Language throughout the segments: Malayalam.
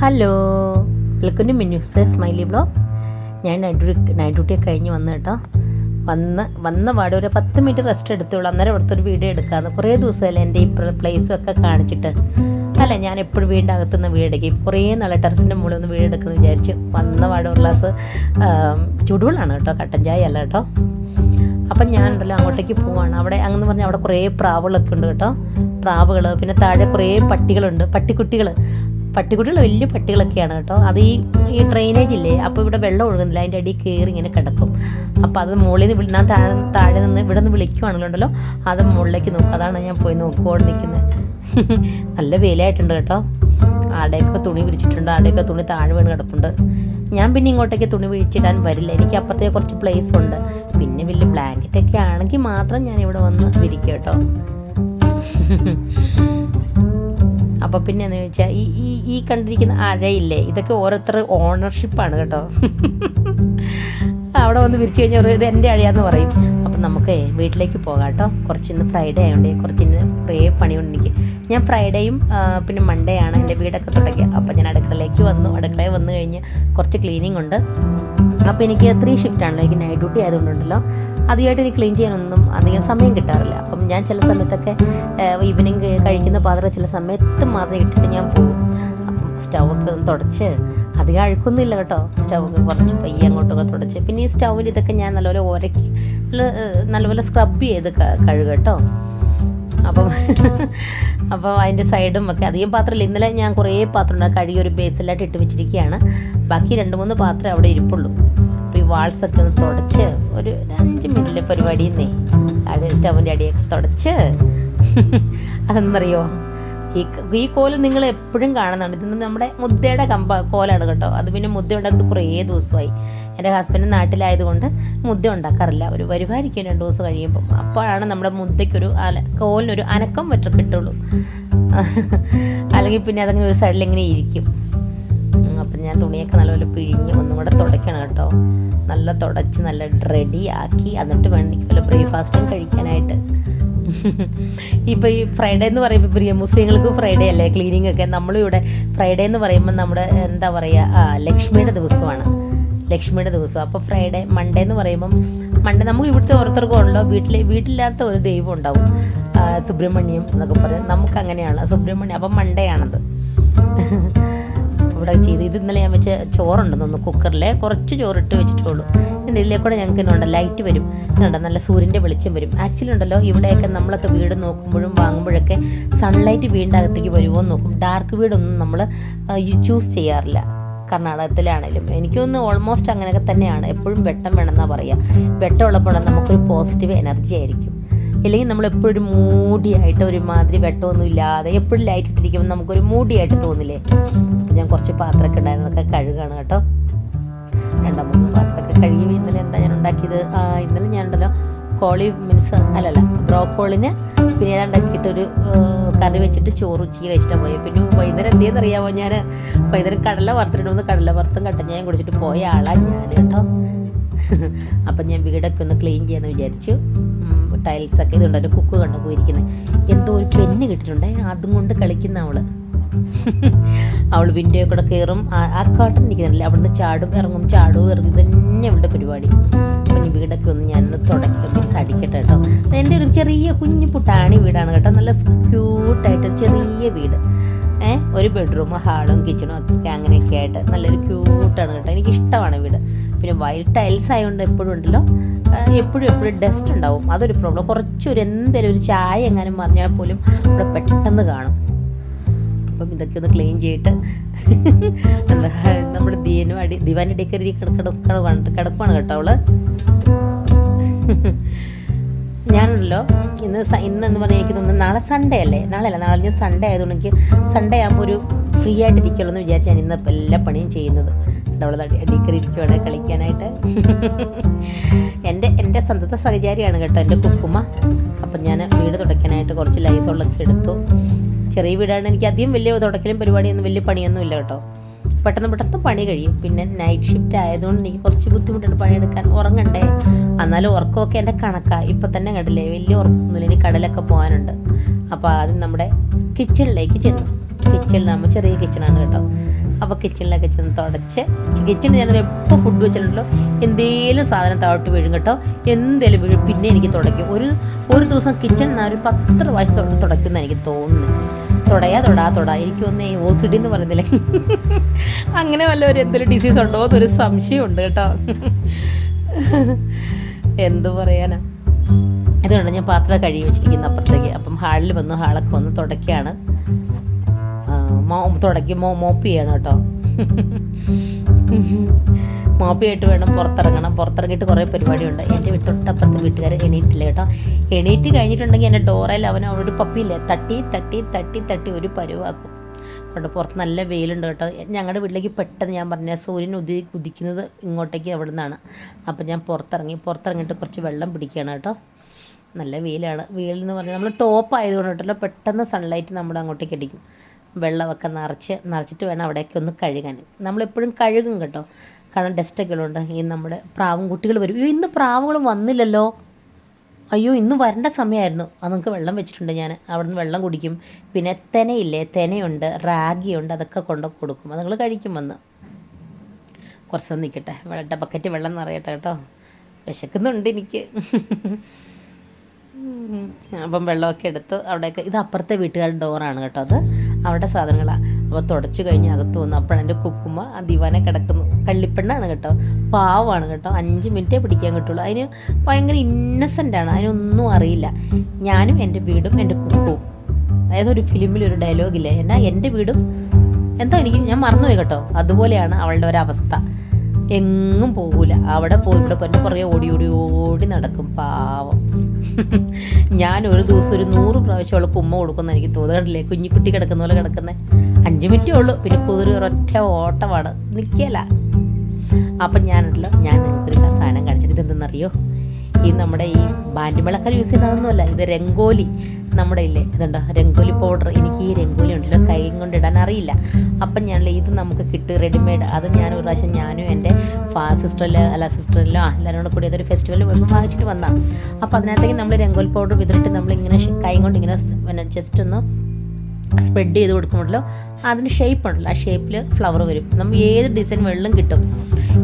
Hello welcome to Minu's smiley blog. ഞാൻ നൈറ്റ് ഡ്യൂട്ടി നൈറ്റ് ഡ്യൂട്ടി കഴിഞ്ഞ് വന്നു കേട്ടോ. വന്ന് വന്ന പാടെ ഒരു പത്ത് മിനിറ്റ് റെസ്റ്റ് എടുത്തോളൂ. അന്നേരം അവിടുത്തെ ഒരു വീഡിയോ എടുക്കാമെന്ന് കുറേ ദിവസമല്ലേ എന്റെ ഈ പ്ലേസും ഒക്കെ കാണിച്ചിട്ട്. അല്ല ഞാൻ എപ്പോഴും വീടിന്റെ അകത്തുനിന്ന് വീടെടുക്കും കുറേ നല്ല ടെറസിന്റെ മുകളിൽ ഒന്ന് വീടെടുക്കുമെന്ന് വിചാരിച്ചു വന്ന പാടെ ഒരു ഗ്ലാസ് ചുടുവെള്ളമാണ് കേട്ടോ. കട്ടൻ ചായ അല്ല കേട്ടോ. അപ്പം ഞാൻ ഉണ്ടല്ലോ അങ്ങോട്ടേക്ക് പോവാണ്. അവിടെ അങ്ങനെ പറഞ്ഞാൽ അവിടെ കുറേ പ്രാവുകളൊക്കെ ഉണ്ട് കേട്ടോ. പ്രാവുകൾ പിന്നെ താഴെ കുറേ പട്ടികളുണ്ട്. പട്ടിക്കുട്ടികൾ പട്ടിക്കുട്ടികൾ വലിയ പട്ടികളൊക്കെയാണ് കേട്ടോ. അത് ഈ ഈ ഡ്രെയിനേജ് ഇല്ലേ അപ്പോൾ ഇവിടെ വെള്ളം ഒഴുകുന്നില്ല. അതിന്റെ അടിയിൽ കയറി ഇങ്ങനെ കിടക്കും. അപ്പോൾ അത് മുകളിൽ നിന്ന് ഞാൻ താഴെ നിന്ന് ഇവിടെ നിന്ന് വിളിക്കുവാണല്ലോ അത് മുകളിലേക്ക് നോക്കും. അതാണ് ഞാൻ പോയി നോക്കുകൊണ്ട് നിൽക്കുന്നത് നല്ല വെയിലായിട്ടുണ്ട് കേട്ടോ. ആടെയൊക്കെ തുണി വിരിച്ചിട്ടുണ്ട്. ആടെയൊക്കെ തുണി താഴെ വീണ് കിടപ്പുണ്ട്. ഞാൻ പിന്നെ ഇങ്ങോട്ടേക്ക് തുണി വിരിച്ചിടാൻ വരില്ല. എനിക്ക് അപ്പുറത്തേക്ക് കുറച്ച് പ്ലേസ് ഉണ്ട്. പിന്നെ വലിയ ബ്ലാങ്കറ്റ് ഒക്കെ ആണെങ്കിൽ മാത്രം ഞാൻ ഇവിടെ വന്ന് വിരിക്കും കേട്ടോ. അപ്പോൾ പിന്നെ എന്ന് വെച്ചാൽ ഈ ഈ ഈ കണ്ടിരിക്കുന്ന അഴയില്ലേ ഇതൊക്കെ ഓരോരുത്തർ ഓണർഷിപ്പാണ് കേട്ടോ. അവിടെ വന്ന് വിരിച്ചു കഴിഞ്ഞാൽ ഇത് എന്റെ അഴയാന്ന് പറയും. അപ്പം നമുക്ക് വീട്ടിലേക്ക് പോകാം കേട്ടോ. കുറച്ച് ഇന്ന് ഫ്രൈഡേ ആയതുകൊണ്ട് കുറച്ച് ഇന്ന് കുറേ പണിയുണ്ട് എനിക്ക്. ഞാൻ ഫ്രൈഡേയും പിന്നെ മൺഡേ ആണ് എന്റെ വീടൊക്കെ തുടങ്ങിയത് അപ്പം ഞാൻ അടുക്കളയിലേക്ക് വന്നു. അടുക്കളയിൽ വന്നു കഴിഞ്ഞ് കുറച്ച് ക്ലീനിങ് ഉണ്ട്. അപ്പോൾ എനിക്ക് ത്രീ ഷിഫ്റ്റ് ആണല്ലോ. എനിക്ക് നൈറ്റ് ഡ്യൂട്ടി ആയതുകൊണ്ടുണ്ടല്ലോ. അധികമായിട്ട് എനിക്ക് ക്ലീൻ ചെയ്യാനൊന്നും അധികം സമയം കിട്ടാറില്ല. അപ്പം ഞാൻ ചില സമയത്തൊക്കെ ഈവനിങ് കഴിക്കുന്ന പാത്രം ചില സമയത്ത് മാത്രം ഇട്ടിട്ട് ഞാൻ പോകും. അപ്പം സ്റ്റൗ ഒക്കെ ഒന്ന് തുടച്ച് അധികം അഴുക്കൊന്നുമില്ല കേട്ടോ. സ്റ്റൗ കുറച്ച് പയ്യെ അങ്ങോട്ടൊക്കെ തുടച്ച്. പിന്നെ ഈ സ്റ്റൗവിൽ ഇതൊക്കെ ഞാൻ നല്ലപോലെ ഉരക്കി നല്ല നല്ലപോലെ സ്ക്രബ് ചെയ്ത് കഴുകട്ടോ കഴുകും കേട്ടോ. അപ്പം അപ്പോൾ അതിന്റെ സൈഡും ഒക്കെ അധികം പാത്രമില്ല. ഇന്നലെ ഞാൻ കുറേ പാത്രം ഉണ്ട് കഴുകി ഒരു ബേസിലായിട്ട് ഇട്ട് വെച്ചിരിക്കുകയാണ്. ബാക്കി രണ്ട് മൂന്ന് പാത്രം അവിടെ ഇരിപ്പുള്ളൂ. അപ്പോൾ ഈ വാൾസൊക്കെ ഒന്ന് തുടച്ച് ഒരു അഞ്ച് മിനിറ്റിലെ പരിപാടിയെന്നേ അടി സ്റ്റൗവിന്റെ അടിയൊക്കെ തുടച്ച്. അതെന്നറിയോ? ഈ ഈ കോൽ നിങ്ങൾ എപ്പോഴും കാണുന്നുണ്ട് ഇത് നമ്മുടെ മുദ്ദയുടെ കമ്പ കോലാണ് കേട്ടോ. അത് പിന്നെ മുദ്ദ ഉണ്ടാക്കിയിട്ട് കുറേ ദിവസമായി. എന്റെ ഹസ്ബൻഡ് നാട്ടിലായതുകൊണ്ട് മുദ്ദ ഉണ്ടാക്കാറില്ല. ഒരു വരുമായിരിക്കും രണ്ട് ദിവസം കഴിയുമ്പം അപ്പോഴാണ് നമ്മുടെ മുദ്ദയ്ക്കൊരു അല കോലിനൊരു അനക്കം പറ്റ കിട്ടുള്ളൂ. അല്ലെങ്കിൽ പിന്നെ അതങ്ങനെ ഒരു സൈഡിൽ ഇങ്ങനെ ഇരിക്കും. ഞാൻ തുണിയൊക്കെ നല്ലപോലെ പിഴിഞ്ഞ് ഒന്നും കൂടെ തുടയ്ക്കണം കേട്ടോ. നല്ല തുടച്ച് നല്ല റെഡി ആക്കി എന്നിട്ട് വേണം വല്ല ബ്രേക്ക്ഫാസ്റ്റും കഴിക്കാനായിട്ട്. ഇപ്പോൾ ഈ ഫ്രൈഡേ എന്ന് പറയുമ്പോൾ പ്രിയ മുസ്ലിങ്ങൾക്ക് ഫ്രൈഡേ അല്ലേ? ക്ലീനിങ് ഒക്കെ. നമ്മളും ഇവിടെ ഫ്രൈഡേ എന്ന് പറയുമ്പോൾ നമ്മുടെ എന്താ പറയുക ആ ലക്ഷ്മിയുടെ ദിവസമാണ്. ലക്ഷ്മിയുടെ ദിവസം. അപ്പോൾ ഫ്രൈഡേ മൺഡേ എന്ന് പറയുമ്പം മൺഡേ നമുക്ക് ഇവിടുത്തെ ഓരോരുത്തർക്കും ഉണ്ടല്ലോ. വീട്ടിൽ വീട്ടിലില്ലാത്ത ഒരു ദൈവം ഉണ്ടാവും. സുബ്രഹ്മണ്യം എന്നൊക്കെ പറയും. നമുക്ക് അങ്ങനെയാണ്. സുബ്രഹ്മണ്യം. അപ്പം മൺഡേ ആണത്. ഇവിടെ ചെയ്ത്. ഇത് ഇന്നലെ ഞാൻ വെച്ച തോന്നുന്നു കുക്കറിൽ കുറച്ച് ചോറിട്ട് വെച്ചിട്ടുള്ളൂ. പിന്നെ ഇതിലേ കൂടെ ഞങ്ങൾക്ക് ഇന്നുണ്ട് ലൈറ്റ് വരും. ഇന്നുണ്ട് നല്ല സൂര്യന്റെ വെളിച്ചം വരും. ആക്ച്വലി ഉണ്ടല്ലോ ഇവിടെയൊക്കെ നമ്മളൊക്കെ വീട് നോക്കുമ്പോഴും വാങ്ങുമ്പോഴൊക്കെ സൺലൈറ്റ് വീടിന്റെ അകത്തേക്ക് വരുമോ എന്ന് നോക്കും. ഡാർക്ക് വീടൊന്നും നമ്മൾ ചൂസ് ചെയ്യാറില്ല. കർണാടകത്തിലാണേലും. എനിക്കൊന്ന് ഓൾമോസ്റ്റ് അങ്ങനെയൊക്കെ തന്നെയാണ്. എപ്പോഴും വെട്ടം വേണമെന്നാണ് പറയുക വെട്ടം ഉള്ളപ്പോൾ നമുക്കൊരു പോസിറ്റീവ് എനർജി ആയിരിക്കും. ഇല്ലെങ്കിൽ നമ്മൾ എപ്പോഴും മൂടിയായിട്ട് ഒരുമാതിരി വെട്ടമൊന്നും ഇല്ലാതെ എപ്പോഴും ലൈറ്റ് ഇട്ടിരിക്കുമ്പോൾ നമുക്കൊരു മൂടിയായിട്ട് തോന്നില്ലേ? ഞാൻ കുറച്ച് പാത്രമൊക്കെ ഉണ്ടായിരുന്നതൊക്കെ കഴുകാണ് കേട്ടോ. രണ്ടോ മൂന്നോ പാത്രമൊക്കെ കഴുകി ഇന്നലെ എന്താ ഞാൻ ഉണ്ടാക്കിയത്? ആ ഇന്നലെ ഞാൻ ഉണ്ടല്ലോ കോളി മീൻസ് അല്ലല്ല ബ്രോക്കോളിന് പിന്നെ ഞാൻ ഉണ്ടാക്കിയിട്ടൊരു കറി വെച്ചിട്ട് ചോറ് ഉച്ചയ്ക്ക് കഴിച്ചിട്ടാണ് പോയത് പിന്നെ വൈകുന്നേരം എന്തെന്ന് അറിയാമോ ഞാൻ? വൈകുന്നേരം കടല വറുത്തിട്ടുണ്ടെന്ന് കടല വറുത്തും കട്ടഞ്ഞായും കുടിച്ചിട്ട് പോയ ആളാണ് ഞാൻ കേട്ടോ. അപ്പം ഞാൻ വീടൊക്കെ ഒന്ന് ക്ലീൻ ചെയ്യാമെന്ന് വിചാരിച്ചു. ടൈൽസൊക്കെ ഇതുണ്ട്. ഒരു കുക്ക് കണ്ടു പോയിരിക്കുന്നത് എന്തോ ഒരു പെണ്ണ് കിട്ടിയിട്ടുണ്ടേ. അതും കൊണ്ട് കളിക്കുന്ന അവൾ. അവൾ വിൻഡോ കൂടെ കയറും ആ- കാട്ടൻ ഇരിക്കുന്നില്ല അവിടുന്ന് ചാടും ഇറങ്ങും ചാടും ഇറങ്ങും. തന്നെ അവളുടെ പരിപാടി. അപ്പം ഇനി വീടൊക്കെ ഒന്ന് ഞാനൊന്ന് തുടക്കം മീൻസ് അടിക്കട്ടെ കേട്ടോ. എന്റെ ഒരു ചെറിയ കുഞ്ഞു പുട്ടാണി വീടാണ് കേട്ടോ. നല്ല ക്യൂട്ടായിട്ടൊരു ചെറിയ വീട്. ഏഹ് ഒരു ബെഡ്റൂം ഹാളും കിച്ചണും ഒക്കെ അങ്ങനെയൊക്കെ ആയിട്ട് നല്ലൊരു ക്യൂട്ടാണ് കേട്ടോ. എനിക്ക് ഇഷ്ടമാണ് വീട്. പിന്നെ വൈറ്റ് ടൈൽസ് ആയതുകൊണ്ട് എപ്പോഴും ഉണ്ടല്ലോ. എപ്പോഴും എപ്പോഴും ഡസ്റ്റ് ഉണ്ടാവും. അതൊരു പ്രോബ്ലം കുറച്ചൊരു എന്തെങ്കിലും ഒരു ചായ എങ്ങാനും മറിഞ്ഞാൽ പോലും അവിടെ പെട്ടെന്ന് കാണും. അപ്പം ഇതൊക്കെ ഒന്ന് ക്ലീൻ ചെയ്തിട്ട് എന്താ നമ്മുടെ ദീനും അടി ദിവാന്റെ അടിക്കരി കിടക്കണം കിടപ്പാണ് കേട്ടോ അവൾ. ഞാനുണ്ടല്ലോ ഇന്ന് ഇന്നെന്ന് പറഞ്ഞാൽ എനിക്ക് തോന്നുന്നു നാളെ സൺഡേ അല്ലേ? നാളെ അല്ല നാളെ സൺഡേ ആയതുകൊണ്ട് എനിക്ക് സൺഡേ ആകുമ്പോൾ ഒരു ഫ്രീ ആയിട്ട് ഇരിക്കുള്ളൂ എന്ന് വിചാരിച്ചാണ് ഞാൻ ഇന്ന് ഇപ്പം എല്ലാ പണിയും ചെയ്യുന്നത്. അവൾ അടിക്കറി ഇരിക്കുവാണ് കളിക്കാനായിട്ട്. എന്റെ എന്റെ സ്വന്തത്തെ സഹചാരിയാണ് കേട്ടോ എന്റെ കുക്കുമ്മ. അപ്പം ഞാൻ വീട് തുടയ്ക്കാനായിട്ട് കുറച്ച് ലൈസോളൊക്കെ എടുത്തു. ചെറിയ വീടാണ് എനിക്ക് അധികം വലിയ തുടക്കലും പരിപാടിയൊന്നും വലിയ പണിയൊന്നും ഇല്ല കേട്ടോ. പെട്ടെന്ന് പെട്ടെന്ന് പണി കഴിയും. പിന്നെ നൈറ്റ് ഷിഫ്റ്റ് ആയതുകൊണ്ട് എനിക്ക് കുറച്ച് ബുദ്ധിമുട്ടുണ്ട് പണിയെടുക്കാൻ. ഉറങ്ങണ്ടേ? എന്നാലും ഉറക്കമൊക്കെ എന്റെ കണക്കാണ് ഇപ്പം തന്നെ കണ്ടില്ലേ വലിയ ഉറക്കമൊന്നുമില്ല. ഇനി കടലൊക്കെ പോകാനുണ്ട്. അപ്പോൾ ആദ്യം നമ്മുടെ കിച്ചണിലേക്ക് ചെന്നു. കിച്ചണിലാകുമ്പോൾ ചെറിയ കിച്ചണാണ് കേട്ടോ. അപ്പോൾ കിച്ചണിലൊക്കെ ചെന്ന് തുടച്ച്. കിച്ചണിൽ ഞാൻ എപ്പോൾ ഫുഡ് വെച്ചിട്ടുണ്ടല്ലോ എന്തേലും സാധനം താഴോട്ട് വീഴും കേട്ടോ. എന്തേലും വീഴും. പിന്നെ എനിക്ക് തുടയ്ക്കും. ഒരു ഒരു ദിവസം കിച്ചൺ ഞാൻ ഒരു പത്ത് പ്രാവശ്യം തുട- തുടയ്ക്കുമെന്ന് എനിക്ക് തോന്നുന്നു തുടയാ തൊടാ തൊടാ. എനിക്ക് ഒന്ന് ഓ സി ഡി എന്ന് പറയുന്നില്ലേ? അങ്ങനെ വല്ല ഒരു എന്തെങ്കിലും ഡിസീസ് ഉണ്ടോ എന്നൊരു സംശയമുണ്ട് കേട്ടോ. എന്തു പറയാനാ. അതുകൊണ്ട് ഞാൻ പാത്രം കഴുകി വെച്ചിരിക്കുന്ന അപ്പുറത്തേക്ക്. അപ്പം ഹാളിൽ വന്നു ഹാളൊക്കെ വന്ന് തുടയ്ക്കുകയാണ്. ആ, മോ തുടയ്ക്കും മോ മോപ്പ് ചെയ്യണം കേട്ടോ. മോപ്പ് ചെയ്തിട്ട് വേണം പുറത്തിറങ്ങണം. പുറത്തിറങ്ങിയിട്ട് കുറേ പരിപാടിയുണ്ട്. എന്റെ തൊട്ടപ്പുറത്തെ വീട്ടുകാർ എണീറ്റില്ല കേട്ടോ. എണീറ്റ് കഴിഞ്ഞിട്ടുണ്ടെങ്കിൽ എന്റെ ഡോറയിൽ അവൻ അവിടെ പപ്പിയില്ലേ? തട്ടി തട്ടി തട്ടി തട്ടി ഒരു പരുവാക്കും. അതുകൊണ്ട് പുറത്ത് നല്ല വെയിലുണ്ട് കേട്ടോ. ഞങ്ങളുടെ വീട്ടിലേക്ക് പെട്ടെന്ന് ഞാൻ പറഞ്ഞ സൂര്യൻ ഉദി ഉദിക്കുന്നത് ഇങ്ങോട്ടേക്ക് അവിടെ നിന്നാണ് അപ്പം ഞാൻ പുറത്തിറങ്ങി. പുറത്തിറങ്ങിയിട്ട് കുറച്ച് വെള്ളം പിടിക്കുകയാണ് കേട്ടോ. നല്ല വെയിലാണ്. വെയിലെന്ന് പറഞ്ഞാൽ നമ്മൾ ടോപ്പ് ആയതുകൊണ്ട് കേട്ടല്ലോ പെട്ടെന്ന് സൺലൈറ്റ് നമ്മൾ അങ്ങോട്ടേക്ക് അടിക്കും. വെള്ളമൊക്കെ നിറച്ച് നിറച്ചിട്ട് വേണം അവിടെയൊക്കെ ഒന്ന് കഴുകാൻ. നമ്മളെപ്പോഴും കഴുകും കേട്ടോ. കാരണം ഡസ്റ്റൊക്കെ ഉള്ളതുകൊണ്ട് ഈ നമ്മുടെ പ്രാവും കുട്ടികൾ വരും. ഇന്ന് പ്രാവുകൾ വന്നില്ലല്ലോ. അയ്യോ ഇന്ന് വരേണ്ട സമയമായിരുന്നു അത് നിങ്ങൾക്ക് വെള്ളം വെച്ചിട്ടുണ്ട് ഞാൻ. അവിടെ നിന്ന് വെള്ളം കുടിക്കും. പിന്നെ തെനയില്ലേ? തെനയുണ്ട് റാഗിയുണ്ട് അതൊക്കെ കൊണ്ട് കൊടുക്കും. അത് നിങ്ങൾ കഴിക്കും വന്ന്. കുറച്ചൊന്ന് നിൽക്കട്ടെ. വെള്ളട്ട ബക്കറ്റ് വെള്ളം നിറയട്ടെ കേട്ടോ. വിശക്കുന്നുണ്ട് എനിക്ക്. അപ്പം വെള്ളമൊക്കെ എടുത്ത് അവിടെയൊക്കെ ഇത് അപ്പുറത്തെ വീട്ടുകാരുടെ ഡോറാണ് കേട്ടോ അത്. അവിടെ സാധനങ്ങളാണ് അപ്പോൾ തുടച്ചു കഴിഞ്ഞ് അകത്ത് വന്നു. അപ്പോഴെന്റെ കുക്കുമ്മ ആ ദിവാനെ കിടക്കുന്നു. കള്ളിപ്പെണ്ണാണ് കേട്ടോ. പാവമാണ് കേട്ടോ. അഞ്ച് മിനിറ്റേ പിടിക്കാൻ കിട്ടുള്ളൂ. അതിന് ഭയങ്കര ഇന്നസെന്റാണ് അതിനൊന്നും അറിയില്ല. ഞാനും എന്റെ വീടും എന്റെ കുക്കും. അതായത് ഒരു ഫിലിമിലൊരു ഡയലോഗില്ല ഡയലോഗില്ലേ എന്നാ എന്റെ വീടും എന്തോ എനിക്ക് ഞാൻ മറന്നുപോയി കേട്ടോ. അതുപോലെയാണ് അവളുടെ ഒരവസ്ഥ എങ്ങും പോകൂല അവിടെ പോയി ഇവിടെ കുറേ പുറകെ ഓടി ഓടി ഓടി നടക്കും പാവം. ഞാൻ ഒരു ദിവസം ഒരു നൂറ് പ്രാവശ്യം ഉമ്മ കൊടുക്കുന്ന എനിക്ക് തോന്നുന്നില്ലേ കുഞ്ഞിക്കുട്ടി കിടക്കുന്ന പോലെ കിടക്കുന്നത് അഞ്ച് മിനിറ്റേ ഉള്ളൂ. പിന്നെ കുതിരി ഒരൊറ്റ ഓട്ടമാണ്. നിൽക്കല. അപ്പം ഞാനുണ്ടല്ലോ ഞാൻ നിങ്ങൾക്കൊരു സാധനം കാണിച്ചിട്ട് ഇതെന്തെന്നറിയോ? ഈ നമ്മുടെ ഈ ബാൻഡ് വിളക്കർ യൂസ് ചെയ്യുന്നതൊന്നുമല്ല ഇത് രംഗോലി. നമ്മുടെ ഇല്ലേ? ഇതുണ്ടോ? രംഗോലി പൗഡർ. എനിക്ക് ഈ രംഗോലി ഉണ്ടല്ലോ കൈ കൊണ്ട് ഇടാൻ അറിയില്ല. അപ്പം ഞാൻ ഇത് നമുക്ക് കിട്ടും റെഡിമെയ്ഡ്. അത് ഞാൻ ഒരു പ്രാവശ്യം ഞാനും എന്റെ ഫാ സിസ്റ്ററിൽ അല്ല സിസ്റ്ററിലോ എല്ലാവരും കൂടെ കൂടി അതൊരു ഫെസ്റ്റിവലിൽ പോയപ്പോൾ വാങ്ങിച്ചിട്ട് വന്നാൽ അപ്പോൾ അതിനകത്തേക്ക് നമ്മൾ രംഗോൽ പൗഡർ വിതറിട്ട് നമ്മളിങ്ങനെ കൈ കൊണ്ട് ഇങ്ങനെ പിന്നെ ജസ്റ്റ് ഒന്ന് സ്പ്രെഡ് ചെയ്ത് കൊടുക്കുമ്പോഴല്ലോ അതിന് ഷേപ്പ് ഉണ്ടല്ലോ. ആ ഷേപ്പിൽ ഫ്ലവർ വരും. നമ്മൾ ഏത് ഡിസൈൻ വെള്ളം കിട്ടും.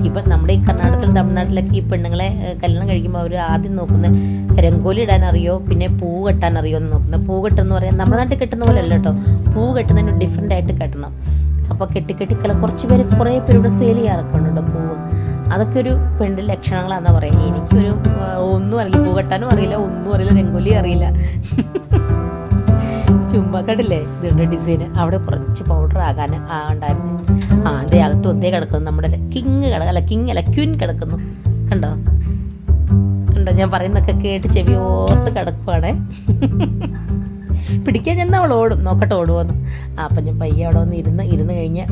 ഇപ്പം നമ്മുടെ ഈ കർണാടകത്തിൽ തമിഴ്നാട്ടിലൊക്കെ ഈ പെണ്ണുങ്ങളെ കല്യാണം കഴിക്കുമ്പോൾ അവർ ആദ്യം നോക്കുന്നത് രംഗോലി ഇടാൻ അറിയോ പിന്നെ പൂ കെട്ടാൻ അറിയോ എന്ന് നോക്കുന്നത് പൂ കെട്ടെന്ന് പറയാൻ നമ്മുടെ നാട്ടിൽ കെട്ടുന്ന പോലെ അല്ല കേട്ടോ പൂ കെട്ടുന്നതിന് ഡിഫറെന്റ് ആയിട്ട് കെട്ടണം. അപ്പോൾ കെട്ടി കെട്ടി കല കുറച്ച് പേര് കുറേ പേര് ഇവിടെ സെയിൽ ചെയ്യാറൊക്കെ ഉണ്ട് പൂവ്. അതൊക്കെ ഒരു പെണ്ണിന്റെ ലക്ഷണങ്ങളാണെന്നാ പറയുക. എനിക്കൊരു ഒന്നും അറിയില്ല. പൂകെട്ടാനും അറിയില്ല ഒന്നും അറിയില്ല രംഗോലി അറിയില്ല. ചുമ്മാ ഇതുണ്ട് ഡിസൈൻ അവിടെ കുറച്ച് പൗഡർ ആകാൻ ഉണ്ടായിരുന്നു. ആ അതേ അകത്ത് ഒന്നേ കിടക്കുന്നു. നമ്മുടെ കിങ് കിടക്കല്ല കിങ് അല്ല ക്യുൻ കിടക്കുന്നു. കണ്ടോ? കണ്ടോ? ഞാൻ പറയുന്നൊക്കെ കേട്ട് ചെവി ഓർത്ത് കിടക്കുവാണേ. പിടിക്കാൻ ചെന്ന് അവൾ ഓടും. നോക്കട്ടെ ഓടുമെന്ന് അപ്പം ഞാൻ പയ്യെ അവിടെ വന്ന് ഇരുന്ന് ഇരുന്ന് കഴിഞ്ഞ്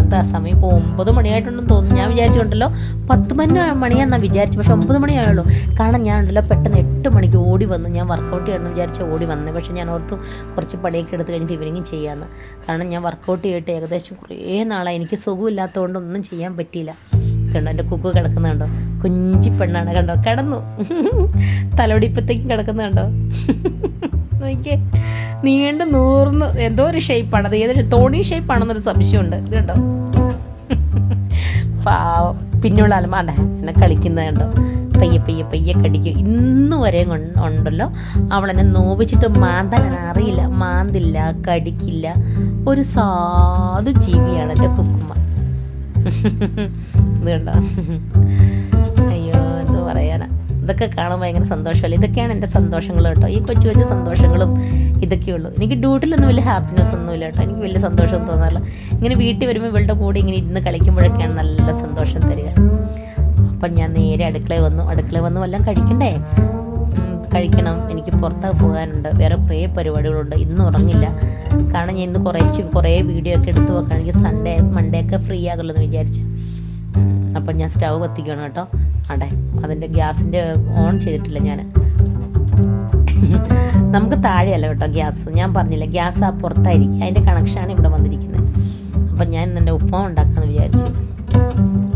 എന്താ സമയം ഇപ്പോൾ ഒമ്പത് മണിയായിട്ടുണ്ടെന്ന് തോന്നുന്നു. ഞാൻ വിചാരിച്ചുണ്ടല്ലോ പത്ത് മണി മണിയാന്നാ വിചാരിച്ചു പക്ഷെ ഒമ്പത് മണിയായുള്ളൂ. കാരണം ഞാൻ ഉണ്ടല്ലോ പെട്ടെന്ന് എട്ട് മണിക്ക് ഓടി വന്നു ഞാൻ വർക്കൗട്ട് ചെയ്യണമെന്ന് വിചാരിച്ച് ഓടി വന്നത് പക്ഷെ ഞാൻ ഓർത്തു കുറച്ച് പണിയൊക്കെ എടുത്ത് കഴിഞ്ഞിട്ട് ഇവനിങ് ചെയ്യാമെന്ന് കാരണം ഞാൻ വർക്കൗട്ട് ചെയ്തിട്ട് ഏകദേശം കുറേ നാളായി. എനിക്ക് സുഖമില്ലാത്തതുകൊണ്ട് ഒന്നും ചെയ്യാൻ പറ്റിയില്ല. കണ്ടോ എന്റെ കുക്കു കിടക്കുന്ന കണ്ടോ? കുഞ്ചി പെണ്ണാണ് കണ്ടോ? കിടന്നു. തലോടിപ്പത്തേക്കും കിടക്കുന്ന കണ്ടോ? നോക്കിയേ. നീണ്ട് നൂർന്ന് എന്തോ ഒരു ഷേപ്പാണ് അത് ഏതൊരു തോണി ഷേപ്പാണെന്നൊരു സംശയമുണ്ട്. ഇത് കണ്ടോ? പാവം. പിന്നെയുള്ള അലമാണ്ടേ എന്നെ കളിക്കുന്നത് കണ്ടോ? പയ്യെ പയ്യെ പയ്യെ കടിക്കും. ഇന്ന് വരെ ഉണ്ടല്ലോ. അവളെന്നെ നോവിച്ചിട്ട് മാന്താൻ അറിയില്ല. മാന്തില്ല കടിക്കില്ല. ഒരു സാധു ജീവിയാണ് എന്റെ കുക്കുമ്മ. ഇത് കണ്ടോ? ഇതൊക്കെ കാണാൻ ഭയങ്കര സന്തോഷമല്ലേ? ഇതൊക്കെയാണ് എന്റെ സന്തോഷങ്ങൾ കേട്ടോ. ഈ കൊച്ചു കൊച്ചു സന്തോഷങ്ങളും ഇതൊക്കെയുള്ളൂ എനിക്ക് ഡ്യൂട്ടിലൊന്നും വലിയ ഹാപ്പിനെസ് ഒന്നുമില്ല കേട്ടോ. എനിക്ക് വലിയ സന്തോഷം തോന്നാറില്ല. ഇങ്ങനെ വീട്ടിൽ വരുമ്പോൾ ഇവളുടെ കൂടെ ഇങ്ങനെ ഇരുന്ന് കളിക്കുമ്പോഴൊക്കെയാണ് നല്ല സന്തോഷം തരിക. അപ്പം ഞാൻ നേരെ അടുക്കളയിൽ വന്നു. അടുക്കളയിൽ വന്നു എല്ലാം കഴിക്കണ്ടേ? കഴിക്കണം. എനിക്ക് പുറത്ത് പോകാനുണ്ട്. വേറെ കുറേ പരിപാടികളുണ്ട്. ഇന്ന് ഉറങ്ങില്ല. കാരണം ഞാൻ ഇന്ന് കുറേ കുറേ വീഡിയോ ഒക്കെ എടുത്ത് എനിക്ക് സൺഡേ മൺഡേ ഒക്കെ ഫ്രീ ആകുമല്ലോ എന്ന് വിചാരിച്ചു. അപ്പം ഞാൻ സ്റ്റവ് കത്തിക്കണം കേട്ടോ. അടെ അതിന്റെ ഗ്യാസിന്റെ ഓൺ ചെയ്തിട്ടില്ല ഞാൻ. നമുക്ക് താഴെയല്ല കേട്ടോ ഗ്യാസ്. ഞാൻ പറഞ്ഞില്ല ഗ്യാസ് ആ പുറത്തായിരിക്കും. അതിന്റെ കണക്ഷനാണ് ഇവിടെ വന്നിരിക്കുന്നത് അപ്പം ഞാൻ എന്റെ ഉപ്പ ഉണ്ടാക്കാമെന്ന് വിചാരിച്ചു.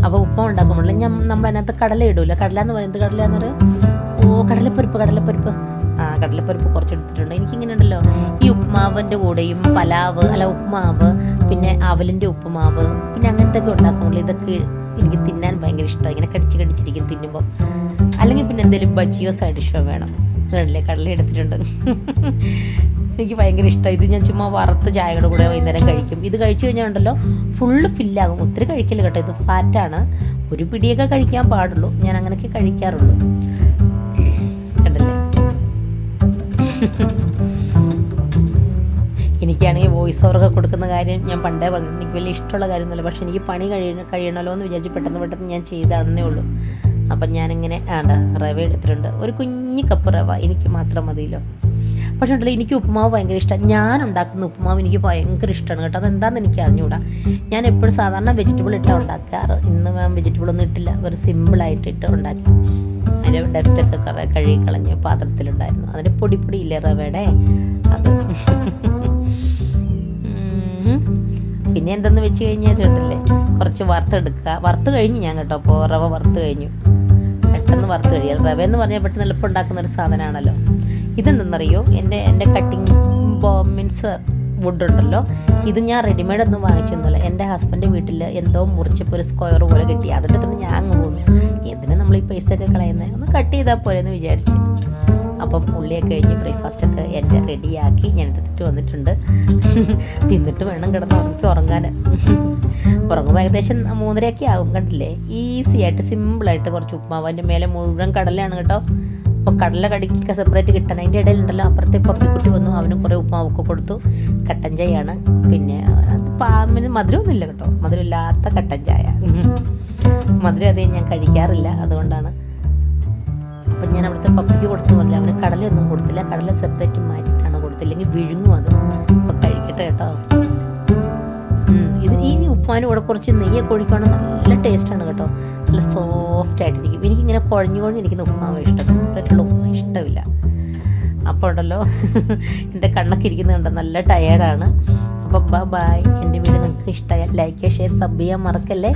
അപ്പോൾ ഉപ്പ ഉണ്ടാക്കുമ്പോൾ ഞാൻ നമ്മൾ അതിനകത്ത് കടല ഇടൂല. കടല എന്ന് പറയുന്നത് കടല എന്ന് പറയുന്നത് ഓ കടലപ്പരിപ്പ് കടലപ്പരിപ്പ്. ആ കടലപ്പരിപ്പ് കുറച്ചെടുത്തിട്ടുണ്ട്. എനിക്കിങ്ങനെ ഉണ്ടല്ലോ. ഈ ഉപ്പുമാവിന്റെ കൂടെയും പലാവ് അല്ല ഉപ്പുമാവ് പിന്നെ അവലിന്റെ ഉപ്പുമാവ് പിന്നെ അങ്ങനത്തെ ഒക്കെ ഉണ്ടാക്കുമ്പോൾ ഇതൊക്കെ എനിക്ക് തിന്നാൻ ഭയങ്കര ഇഷ്ടമാണ് ഇങ്ങനെ കടിച്ച് കടിച്ചിരിക്കും തിന്നുമ്പോൾ അല്ലെങ്കിൽ പിന്നെ എന്തെങ്കിലും ബജിയോ സൈഡ് വേണം. ഇതുണ്ടല്ലേ കടല എടുത്തിട്ടുണ്ട്. എനിക്ക് ഭയങ്കര ഇഷ്ടമാണ് ഇത് ഞാൻ ചുമ്മാ വറുത്ത് ചായയുടെ കൂടെ വൈകുന്നേരം കഴിക്കും. ഇത് കഴിച്ചു കഴിഞ്ഞാൽ ഉണ്ടല്ലോ ഫുള്ള് ഫില്ലാകും ഒത്തിരി കഴിക്കില്ല കേട്ടോ. ഇത് ഫാറ്റാണ് ഒരു പിടിയൊക്കെ കഴിക്കാൻ പാടുള്ളൂ. ഞാൻ അങ്ങനെയൊക്കെ കഴിക്കാറുള്ളൂ. കണ്ടല്ലേ? വോയിസ് ഓവറൊക്കെ കൊടുക്കുന്ന കാര്യം ഞാൻ പണ്ടേ പറഞ്ഞു എനിക്ക് വലിയ ഇഷ്ടമുള്ള കാര്യമൊന്നുമില്ല. പക്ഷേ എനിക്ക് പണി കഴിയ കഴിയണമല്ലോ എന്ന് വിചാരിച്ച് പെട്ടെന്ന് പെട്ടെന്ന് ഞാൻ ചെയ്താണെന്നേ ഉള്ളൂ. അപ്പം ഞാനിങ്ങനെ ആണ്ട റവ എടുത്തിട്ടുണ്ട്. ഒരു കുഞ്ഞു കപ്പ് റവ എനിക്ക് മാത്രം മതിയല്ലോ. പക്ഷേ ഉണ്ടല്ലോ എനിക്ക് ഉപ്പുമാവ് ഭയങ്കര ഇഷ്ടമാണ് ഞാൻ ഉണ്ടാക്കുന്ന ഉപ്പുമാവ് എനിക്ക് ഭയങ്കര ഇഷ്ടമാണ് കേട്ടോ. അതെന്താണെന്ന് എനിക്ക് അറിഞ്ഞുകൂടാ ഞാൻ എപ്പോഴും സാധാരണ വെജിറ്റബിൾ ഇട്ടാണ് ഉണ്ടാക്കാറ്. ഇന്ന് ഞാൻ വെജിറ്റബിൾ ഒന്നും ഇട്ടില്ല. വെറും സിമ്പിളായിട്ട് ഇട്ട് ഉണ്ടാക്കി. അതിന്റെ ഡസ്റ്റൊക്കെ കഴുകി കളഞ്ഞ് പാത്രത്തിലുണ്ടായിരുന്നു. അതിന്റെ പൊടി പൊടി റവയുടെ? അത്. പിന്നെ എന്തെന്ന് വെച്ച് കഴിഞ്ഞാൽ കേട്ടില്ലേ കുറച്ച് വറുത്തെടുക്കുക വറുത്ത് കഴിഞ്ഞു ഞാൻ കേട്ടോ അപ്പോൾ റവ വറുത്ത് കഴിഞ്ഞു. പെട്ടെന്ന് വറുത്ത് കഴിയുക റവ എന്ന് പറഞ്ഞാൽ പെട്ടെന്ന് എളുപ്പം ഉണ്ടാക്കുന്ന ഒരു സാധനമാണല്ലോ ഇതെന്തെന്നറിയോ? എന്റെ എന്റെ കട്ടിങ് മീൻസ് വുഡ് ഉണ്ടല്ലോ. ഇത് ഞാൻ റെഡിമെയ്ഡ് ഒന്നും വാങ്ങിച്ചൊന്നുമില്ല. എന്റെ ഹസ്ബൻഡ് വീട്ടിൽ എന്തോ മുറിച്ചപ്പോൾ ഒരു സ്ക്വയർ പോലെ കിട്ടി. അതിന്റെ അതെടുത്തിട്ട് ഞാൻ അങ്ങ് പോന്നു. എന്തിനാ നമ്മൾ ഈ പൈസ ഒക്കെ കളയുന്നത് ഒന്ന് കട്ട് ചെയ്താൽ പോലെ എന്ന് വിചാരിച്ച്. അപ്പം ഉള്ളിയൊക്കെ കഴിഞ്ഞ് ബ്രേക്ക്ഫാസ്റ്റൊക്കെ എന്റെ റെഡിയാക്കി ഞാൻ എടുത്തിട്ട് വന്നിട്ടുണ്ട്. തിന്നിട്ട് വേണം കിടന്ന് ഉറങ്ങി ഉറങ്ങാൻ. ഉറങ്ങുമ്പോൾ ഏകദേശം മൂന്നരയൊക്കെ ആകും കണ്ടില്ലേ? ഈസി ആയിട്ട് സിമ്പിളായിട്ട് കുറച്ച് അതിന്റെ മേലെ മുഴുവൻ കടലാണ് കേട്ടോ. അപ്പോൾ കടല കടിക്കൊക്കെ സെപ്പറേറ്റ് കിട്ടണം. അതിന്റെ ഇടയിലുണ്ടല്ലോ അപ്പുറത്തെ പപ്പിക്കുട്ടി വന്നു. അവനും കുറേ ഉപ്പുമാവൊക്കെ കൊടുത്തു. കട്ടൻ ചായയാണ്. പിന്നെ പാമ്പിന് മധുരമൊന്നുമില്ല കേട്ടോ. മധുരമില്ലാത്ത കട്ടൻ ചായ. മധുരം അധികം ഞാൻ കഴിക്കാറില്ല. അതുകൊണ്ടാണ് അപ്പം ഞാൻ അവിടുത്തെ പപ്പിക്ക് കൊടുത്തു. പോലെ അവന് കടലയൊന്നും കൊടുത്തില്ല. കടല സെപ്പറേറ്റ് മാറ്റിയിട്ടാണ് കൊടുത്തില്ലെങ്കിൽ വിഴുങ്ങും അത്. അപ്പം കഴിക്കട്ടെ കേട്ടോ. ഇത് ഈ ഉപ്പാനും കൂടെ കുറച്ച് നെയ്യൊക്കെ ഒഴിക്കുകയാണെങ്കിൽ നല്ല ടേസ്റ്റാണ് കേട്ടോ. നല്ല സോഫ്റ്റ് ആയിട്ടിരിക്കും. എനിക്കിങ്ങനെ കുഴഞ്ഞു കുഴഞ്ഞിരിക്കുന്ന ഉപ്പുമാവ് ഇഷ്ടം. സെപ്പറേറ്റുള്ള ഉപ്പ ഇഷ്ടമില്ല. അപ്പോൾ ഉണ്ടല്ലോ. എന്റെ കണ്ണൊക്കെ ഇരിക്കുന്നുണ്ട് നല്ല ടയേർഡാണ് അപ്പം ബൈ ബൈ എന്റെ വീഡിയോ നിങ്ങൾക്ക് ഇഷ്ടമായി ലൈക്ക് ഷെയർ സബ് ചെയ്യാൻ മറക്കല്ലേ?